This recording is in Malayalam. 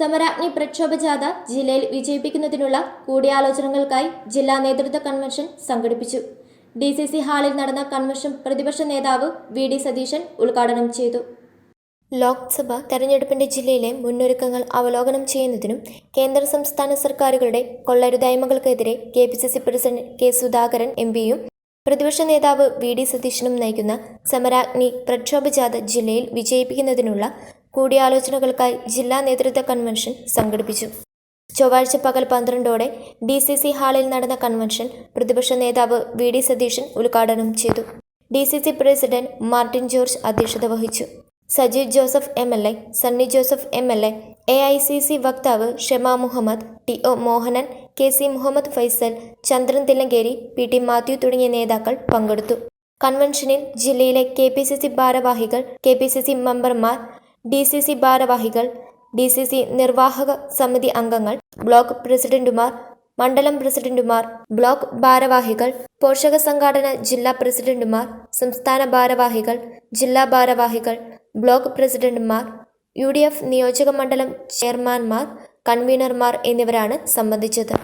സമരാഗ്നി പ്രക്ഷോഭ ജാഥ ജില്ലയിൽ വിജയിപ്പിക്കുന്നതിനുള്ള കൂടിയാലോചനകൾക്കായി ജില്ലാ നേതൃത്വ കൺവെൻഷൻ സംഘടിപ്പിച്ചു. ഡി സി സി ഹാളിൽ നടന്ന കൺവെൻഷൻ പ്രതിപക്ഷ നേതാവ് വി ഡി സതീശൻ ഉദ്ഘാടനം ചെയ്തു. ലോക്സഭ തെരഞ്ഞെടുപ്പിന്റെ ജില്ലയിലെ മുന്നൊരുക്കങ്ങൾ അവലോകനം ചെയ്യുന്നതിനും കേന്ദ്ര സംസ്ഥാന സർക്കാരുകളുടെ കൊള്ളരുതായ്മകൾക്കെതിരെ K P C C president K Sudhakaran M പിയും പ്രതിപക്ഷ നേതാവ് വി ഡി സതീശനും നയിക്കുന്ന സമരാഗ്നി പ്രക്ഷോഭ ജാഥ ജില്ലയിൽ വിജയിപ്പിക്കുന്നതിനുള്ള കൂടിയാലോചനകൾക്കായി ജില്ലാ നേതൃത്വ കൺവെൻഷൻ സംഘടിപ്പിച്ചു. ചൊവ്വാഴ്ച പകൽ പന്ത്രണ്ടോടെ ഡി സി സി ഹാളിൽ നടന്ന കൺവെൻഷൻ പ്രതിപക്ഷ നേതാവ് വി ഡി സതീശൻ ഉദ്ഘാടനം ചെയ്തു. D C C president Martin George അധ്യക്ഷത വഹിച്ചു. Sajeev Joseph M L A Sunny Joseph M L A A I C C വക്താവ് Shama Muhammad T O Mohanan K C Muhammad Faisal Chandran Thillankeri P T Mathew തുടങ്ങിയ നേതാക്കൾ പങ്കെടുത്തു. കൺവെൻഷനിൽ ജില്ലയിലെ കെ പി സി സി ഭാരവാഹികൾ കെ പി സി സി മെമ്പർമാർ ഡി സി സി ഭാരവാഹികൾ ഡി സി സി നിർവാഹക സമിതി അംഗങ്ങൾ ബ്ലോക്ക് പ്രസിഡന്റുമാർ മണ്ഡലം പ്രസിഡന്റുമാർ ബ്ലോക്ക് ഭാരവാഹികൾ പോഷക സംഘാടന ജില്ലാ പ്രസിഡന്റുമാർ സംസ്ഥാന ഭാരവാഹികൾ ജില്ലാ ഭാരവാഹികൾ ബ്ലോക്ക് പ്രസിഡന്റുമാർ യു ഡി എഫ് നിയോജക മണ്ഡലം ചെയർമാൻമാർ കൺവീനർമാർ എന്നിവരാണ് സംബന്ധിച്ചത്.